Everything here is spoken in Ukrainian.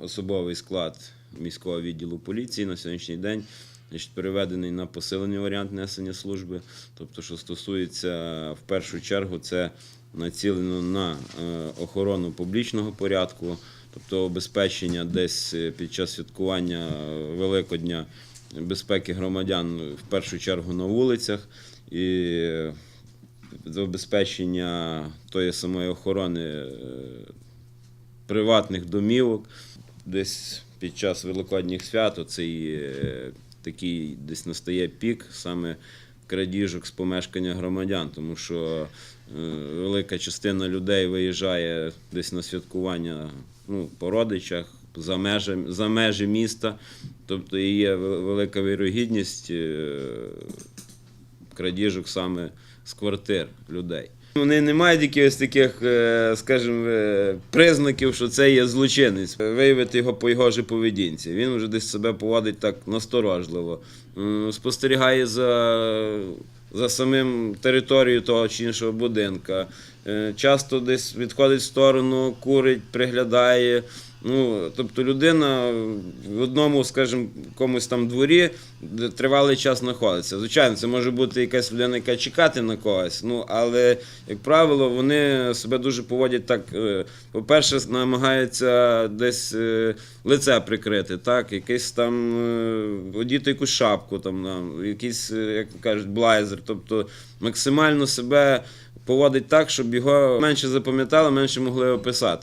Особовий склад міського відділу поліції на сьогоднішній день значить, переведений на посилений варіант несення служби. Тобто, що стосується в першу чергу, це націлено на е, охорону публічного порядку, тобто обезпечення десь е, під час святкування е, Великодня безпеки громадян в першу чергу на вулицях і забезпечення тої самої охорони приватних домівок. Десь під час Великодніх свят цей е, такий десь настає пік саме крадіжок з помешкання громадян, тому що е, велика частина людей виїжджає десь на святкування ну, по родичах. За межі, за межі міста, тобто є велика вірогідність е, крадіжок саме з квартир людей. Вони не мають якихось таких, е, скажімо, е, признаків, що це є злочинець. Виявити його по його ж поведінці. Він вже десь себе поводить так насторожливо, спостерігає за, за самим територією того чи іншого будинка. Е, Часто десь відходить в сторону, курить, приглядає. Ну, тобто людина в одному, скажімо, комусь там дворі тривалий час знаходиться. Звичайно, це може бути якась людина, яка чекати на когось. Ну, але, як правило, вони себе дуже поводять так. е, По-перше, намагаються десь е, лице прикрити, так, якийсь там е, одіти якусь шапку, там, якийсь, як кажуть, блайзер. Тобто максимально себе поводить так, щоб його менше запам'ятали, менше могли описати.